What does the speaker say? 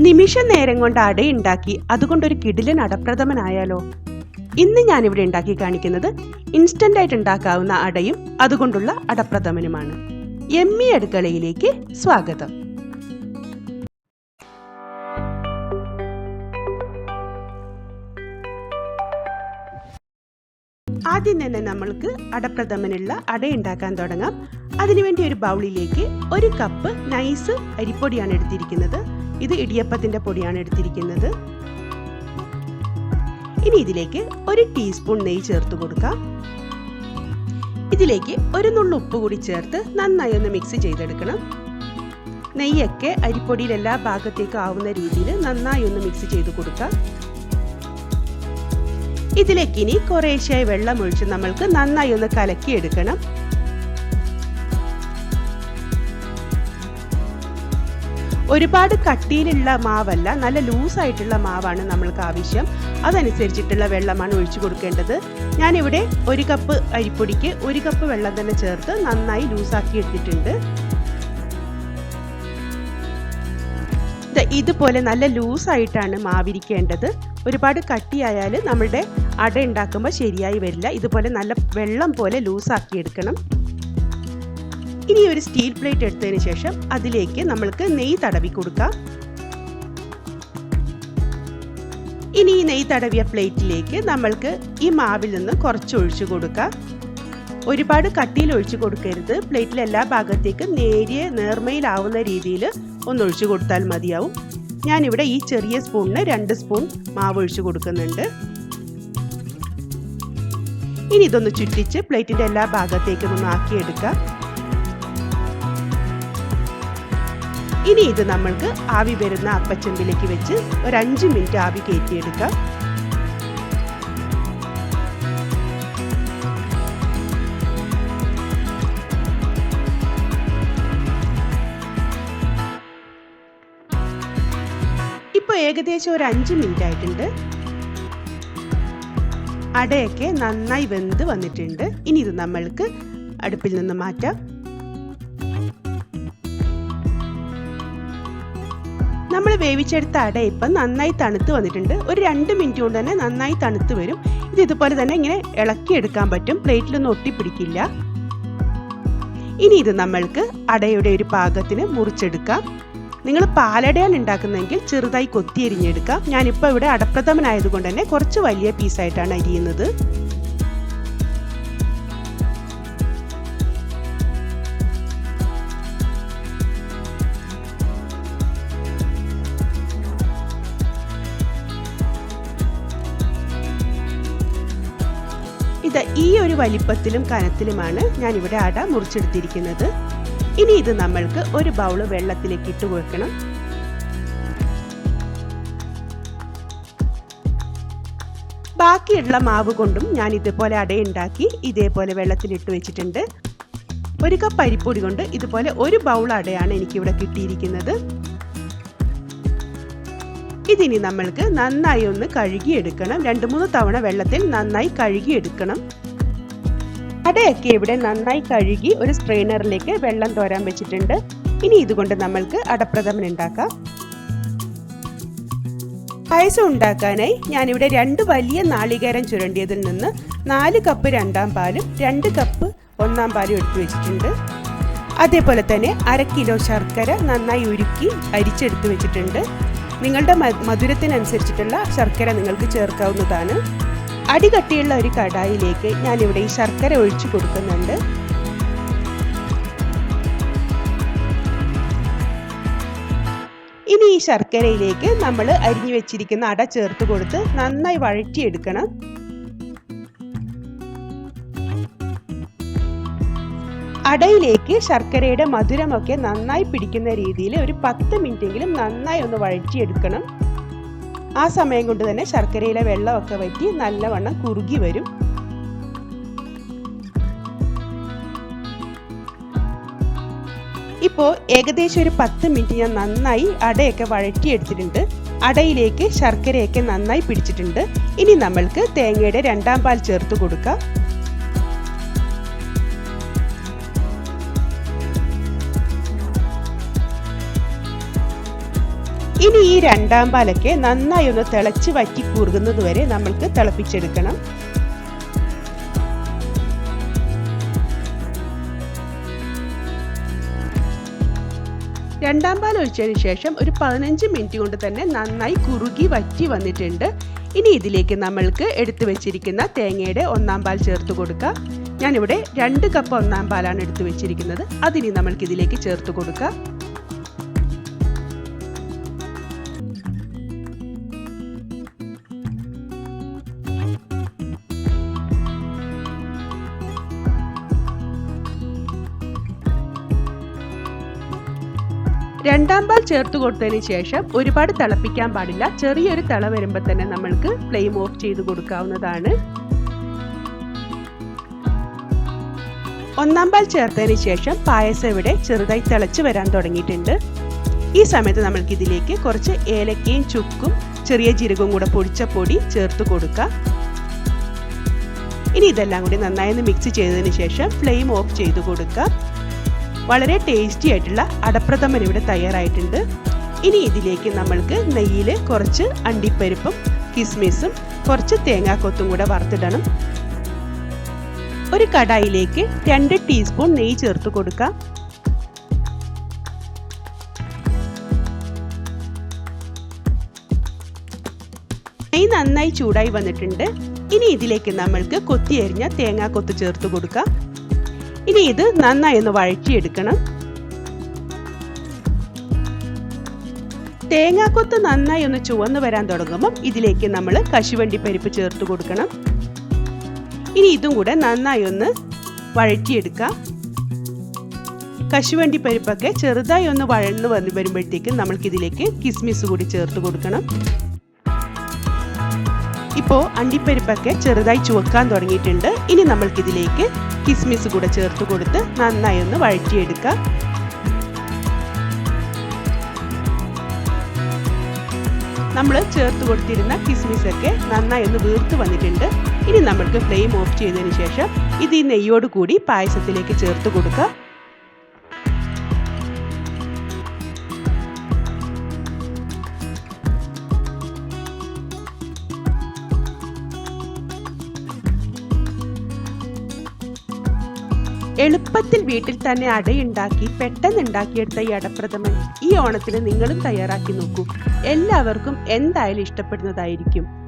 നിമിഷ നേരം കൊണ്ട് അടയുണ്ടാക്കി അതുകൊണ്ടൊരു കിടിലൻ അടപ്രഥമനായാലോ? ഇന്ന് ഞാനിവിടെ ഉണ്ടാക്കി കാണിക്കുന്നത് ഇൻസ്റ്റന്റ് ആയിട്ട് ഉണ്ടാക്കാവുന്ന അടയും അതുകൊണ്ടുള്ള അടപ്രഥമനുമാണ്. എമ്മി അടുക്കളയിലേക്ക് സ്വാഗതം. ആദ്യം തന്നെ നമ്മൾക്ക് അടപ്രഥമനുള്ള അട ഉണ്ടാക്കാൻ തുടങ്ങാം. അതിനുവേണ്ടി ഒരു ബൗളിലേക്ക് ഒരു കപ്പ് നൈസ് അരിപ്പൊടിയാണ് എടുത്തിരിക്കുന്നത്. ഇത് ഇടിയപ്പത്തിന്റെ പൊടിയാണ് എടുത്തിരിക്കുന്നത്. ഇനി ഇതിലേക്ക് ഒരു ടീസ്പൂൺ നെയ്യ് ചേർത്ത് കൊടുക്കാം. ഇതിലേക്ക് ഒരു നുള്ളു ഉപ്പ് കൂടി ചേർത്ത് നന്നായി ഒന്ന് മിക്സ് ചെയ്തെടുക്കണം. നെയ്യൊക്കെ അരിപ്പൊടിയിൽ എല്ലാ ഭാഗത്തേക്കും ആവുന്ന രീതിയിൽ നന്നായി ഒന്ന് മിക്സ് ചെയ്ത് കൊടുക്കാം. ഇതിലേക്ക് ഇനി കുറേശ്ശായി വെള്ളം ഒഴിച്ച് നമ്മൾക്ക് നന്നായി ഒന്ന് കലക്കി ഒരുപാട് കട്ടിയിലുള്ള മാവല്ല നല്ല ലൂസായിട്ടുള്ള മാവാണ് നമ്മൾക്ക് ആവശ്യം. അതനുസരിച്ചിട്ടുള്ള വെള്ളമാണ് ഒഴിച്ചു കൊടുക്കേണ്ടത്. ഞാനിവിടെ ഒരു കപ്പ് അരിപ്പൊടിക്ക് ഒരു കപ്പ് വെള്ളം തന്നെ ചേർത്ത് നന്നായി ലൂസാക്കി എടുത്തിട്ടുണ്ട്. ഇതുപോലെ നല്ല ലൂസായിട്ടാണ് മാവിരിക്കേണ്ടത്. ഒരുപാട് കട്ടിയായാൽ നമ്മളുടെ അട ഉണ്ടാക്കുമ്പോൾ ശരിയായി വരില്ല. ഇതുപോലെ നല്ല വെള്ളം പോലെ ലൂസാക്കി എടുക്കണം. ഇനി ഒരു സ്റ്റീൽ പ്ലേറ്റ് എടുത്തതിന് ശേഷം അതിലേക്ക് നമ്മൾക്ക് നെയ്യ് തടവി കൊടുക്കാം. ഇനി ഈ നെയ്യ് തടവിയ പ്ലേറ്റിലേക്ക് നമ്മൾക്ക് ഈ മാവിൽ നിന്ന് കുറച്ച് ഒഴിച്ചു കൊടുക്കാം. ഒരുപാട് കട്ടിയിൽ ഒഴിച്ചു കൊടുക്കരുത്. പ്ലേറ്റിലെ എല്ലാ ഭാഗത്തേക്കും നേരിയ നേർമയിലാവുന്ന രീതിയിൽ ഒന്ന് ഒഴിച്ചു കൊടുത്താൽ മതിയാവും. ഞാനിവിടെ ഈ ചെറിയ സ്പൂണിന് രണ്ട് സ്പൂൺ മാവ് ഒഴിച്ചു കൊടുക്കുന്നുണ്ട്. ഇനി ഇതൊന്ന് ചുറ്റിച്ച് പ്ലേറ്റിന്റെ എല്ലാ ഭാഗത്തേക്കും ഒന്ന് ആക്കിയെടുക്കാം. ഇനി ഇത് നമ്മൾക്ക് ആവി വരുന്ന അപ്പച്ചെമ്പിലേക്ക് വെച്ച് ഒരു അഞ്ച് മിനിറ്റ് ആവി കയറ്റിയെടുക്കാം. ഇപ്പോൾ ഏകദേശം ഒരു അഞ്ച് മിനിറ്റ് ആയിട്ടുണ്ട്. അടയൊക്കെ നന്നായി വെന്ത് വന്നിട്ടുണ്ട്. ഇനി ഇത് നമ്മൾക്ക് അടുപ്പിൽ നിന്ന് മാറ്റാം. നമ്മൾ വേവിച്ചെടുത്ത അട ഇപ്പം നന്നായി തണുത്ത് വന്നിട്ടുണ്ട്. ഒരു രണ്ട് മിനിറ്റ് കൊണ്ട് തന്നെ നന്നായി തണുത്ത് വരും. ഇത് ഇതുപോലെ തന്നെ ഇങ്ങനെ ഇളക്കി എടുക്കാൻ പറ്റും. പ്ലേറ്റിലൊന്നും ഒട്ടിപ്പിടിക്കില്ല. ഇനി ഇത് നമ്മൾക്ക് അടയുടെ ഒരു പാകത്തിന് മുറിച്ചെടുക്കാം. നിങ്ങൾ പാലടയാണ് ഉണ്ടാക്കുന്നതെങ്കിൽ ചെറുതായി കൊത്തിയരിഞ്ഞെടുക്കാം. ഞാനിപ്പോൾ ഇവിടെ അടപ്രഥമനായതുകൊണ്ട് തന്നെ കുറച്ച് വലിയ പീസായിട്ടാണ് അരിയുന്നത്. ഇത് ഈ ഒരു വലിപ്പത്തിലും കനത്തിലുമാണ് ഞാൻ ഇവിടെ അട മുറിച്ചെടുത്തിരിക്കുന്നത്. ഇനി ഇത് നമ്മൾക്ക് ഒരു ബൗൾ വെള്ളത്തിലേക്ക് ഇട്ട് കൊടുക്കണം. ബാക്കിയുള്ള മാവ് കൊണ്ടും ഞാൻ ഇതുപോലെ അടയുണ്ടാക്കി ഇതേപോലെ വെള്ളത്തിലിട്ട് വെച്ചിട്ടുണ്ട്. ഒരു കപ്പ് അരിപ്പൊടി കൊണ്ട് ഇതുപോലെ ഒരു ബൗൾ അടയാണ് എനിക്കിവിടെ കിട്ടിയിരിക്കുന്നത്. ഇതിനി നമ്മൾക്ക് നന്നായി ഒന്ന് കഴുകിയെടുക്കണം. രണ്ട് മൂന്ന് തവണ വെള്ളത്തിൽ നന്നായി കഴുകിയെടുക്കണം. അടയൊക്കെ ഇവിടെ നന്നായി കഴുകി ഒരു സ്ട്രെയിനറിലേക്ക് വെള്ളം തോരാൻ വെച്ചിട്ടുണ്ട്. ഇനി ഇതുകൊണ്ട് നമ്മൾക്ക് അടപ്രഥമൻ ഉണ്ടാക്കാം. പായസം ഉണ്ടാക്കാനായി ഞാനിവിടെ രണ്ട് വലിയ നാളികേരം ചുരണ്ടിയതിൽ നിന്ന് നാല് കപ്പ് രണ്ടാം പാലും രണ്ട് കപ്പ് ഒന്നാം പാലും എടുത്തു വെച്ചിട്ടുണ്ട്. അതേപോലെ തന്നെ അര കിലോ ശർക്കര നന്നായി ഉരുക്കി അരിച്ചെടുത്ത് വെച്ചിട്ടുണ്ട്. നിങ്ങളുടെ മധുരത്തിനനുസരിച്ചിട്ടുള്ള ശർക്കര നിങ്ങൾക്ക് ചേർക്കാവുന്നതാണ്. അടികട്ടിയുള്ള ഒരു കടായിലേക്ക് ഞാനിവിടെ ഈ ശർക്കര ഒഴിച്ചു കൊടുക്കുന്നുണ്ട്. ഇനി ഈ ശർക്കരയിലേക്ക് നമ്മൾ അരിഞ്ഞു വെച്ചിരിക്കുന്ന അട ചേർത്ത് കൊടുത്ത് നന്നായി വഴറ്റിയെടുക്കണം. അടയിലേക്ക് ശർക്കരയുടെ മധുരമൊക്കെ നന്നായി പിടിക്കുന്ന രീതിയിൽ ഒരു പത്ത് മിനിറ്റെങ്കിലും നന്നായി ഒന്ന് വഴറ്റിയെടുക്കണം. ആ സമയം കൊണ്ട് തന്നെ ശർക്കരയിലെ വെള്ളമൊക്കെ വറ്റി നല്ലവണ്ണം കുറുകി വരും. ഇപ്പോൾ ഏകദേശം ഒരു പത്ത് മിനിറ്റ് ഞാൻ നന്നായി അടയൊക്കെ വഴറ്റിയെടുത്തിട്ടുണ്ട്. അടയിലേക്ക് ശർക്കരയൊക്കെ നന്നായി പിടിച്ചിട്ടുണ്ട്. ഇനി നമ്മൾക്ക് തേങ്ങയുടെ രണ്ടാം പാൽ ചേർത്ത് കൊടുക്കാം. ഇനി ഈ രണ്ടാം പാലൊക്കെ നന്നായി ഒന്ന് തിളച്ച് വറ്റി കുറുകുന്നത് വരെ നമ്മൾക്ക് തിളപ്പിച്ചെടുക്കണം. രണ്ടാം പാൽ ഒഴിച്ചതിന് ശേഷം ഒരു പതിനഞ്ച് മിനിറ്റ് കൊണ്ട് തന്നെ നന്നായി കുറുകി വറ്റി വന്നിട്ടുണ്ട്. ഇനി ഇതിലേക്ക് നമ്മൾക്ക് എടുത്തു വെച്ചിരിക്കുന്ന തേങ്ങയുടെ ഒന്നാം പാൽ ചേർത്ത് കൊടുക്കുക ഞാനിവിടെ രണ്ട് കപ്പ് ഒന്നാം പാലാണ് എടുത്തു വെച്ചിരിക്കുന്നത്. അതിനി നമ്മൾക്ക് ഇതിലേക്ക് ചേർത്ത് കൊടുക്കുക രണ്ടാം പാൽ ചേർത്ത് കൊടുത്തതിന് ശേഷം ഒരുപാട് തിളപ്പിക്കാൻ പാടില്ല. ചെറിയൊരു തിള വരുമ്പോൾ തന്നെ നമ്മൾക്ക് ഫ്ലെയിം ഓഫ് ചെയ്ത് കൊടുക്കാവുന്നതാണ്. ഒന്നാം പാൽ ചേർത്തതിന് ശേഷം പായസം ഇവിടെ ചെറുതായി തിളച്ച് വരാൻ തുടങ്ങിയിട്ടുണ്ട്. ഈ സമയത്ത് നമ്മൾക്ക് ഇതിലേക്ക് കുറച്ച് ഏലക്കയും ചുക്കും ചെറിയ ജീരകവും കൂടെ പൊടിച്ച പൊടി ചേർത്ത് കൊടുക്കാം. ഇനി ഇതെല്ലാം കൂടി നന്നായി ഒന്ന് മിക്സ് ചെയ്തതിന് ശേഷം ഫ്ലെയിം ഓഫ് ചെയ്ത് കൊടുക്കാം. വളരെ ടേസ്റ്റി ആയിട്ടുള്ള അടപ്രഥമൻ ഇവിടെ തയ്യാറായിട്ടുണ്ട്. ഇനി ഇതിലേക്ക് നമ്മൾക്ക് നെയ്യിൽ കുറച്ച് അണ്ടിപ്പരിപ്പും കിസ്മിസും കുറച്ച് തേങ്ങാക്കൊത്തും കൂടെ വറുത്തിടണം. ഒരു കടായിലേക്ക് രണ്ട് ടീസ്പൂൺ നെയ്യ് ചേർത്ത് കൊടുക്കാം. നെയ്യ് നന്നായി ചൂടായി വന്നിട്ടുണ്ട്. ഇനി ഇതിലേക്ക് നമ്മൾക്ക് കൊത്തിയരിഞ്ഞ തേങ്ങാക്കൊത്ത് ചേർത്ത് കൊടുക്കാം. ഇനി ഇത് നന്നായി ഒന്ന് വഴറ്റിയെടുക്കണം. തേങ്ങാക്കൊത്ത് നന്നായി ഒന്ന് ചുവന്ന് വരാൻ തുടങ്ങുമ്പോൾ ഇതിലേക്ക് നമ്മൾ കശുവണ്ടി പരിപ്പ് ചേർത്ത് കൊടുക്കണം. ഇനി ഇതും കൂടെ നന്നായി ഒന്ന് വഴറ്റിയെടുക്കാം. കശുവണ്ടി പരിപ്പൊക്കെ ചെറുതായി ഒന്ന് വഴന്ന് വന്ന് വരുമ്പോഴത്തേക്കും നമ്മൾക്കിതിലേക്ക് കിസ്മിസ് കൂടി ചേർത്ത് കൊടുക്കണം. ഇപ്പോൾ അണ്ടിപ്പരിപ്പൊക്കെ ചെറുതായി ചുവക്കാൻ തുടങ്ങിയിട്ടുണ്ട്. ഇനി നമ്മൾക്കിതിലേക്ക് കിസ്മിസ് കൂടെ ചേർത്ത് കൊടുത്ത് നന്നായി ഒന്ന് വഴറ്റിയെടുക്കാം. നമ്മൾ ചേർത്ത് കൊടുത്തിരുന്ന കിസ്മിസ് ഒക്കെ നന്നായി ഒന്ന് വീർത്ത് വന്നിട്ടുണ്ട്. ഇനി നമ്മൾക്ക് ഫ്ലെയിം ഓഫ് ചെയ്തതിന് ശേഷം ഇത് ഈ നെയ്യോട് കൂടി പായസത്തിലേക്ക് ചേർത്ത് കൊടുക്കുക എളുപ്പത്തിൽ വീട്ടിൽ തന്നെ അടയുണ്ടാക്കി പെട്ടെന്ന് ഉണ്ടാക്കിയെടുത്ത ഈ അടപ്രഥമൻ ഈ ഓണത്തിന് നിങ്ങളും തയ്യാറാക്കി നോക്കൂ. എല്ലാവർക്കും എന്തായാലും ഇഷ്ടപ്പെടുന്നതായിരിക്കും.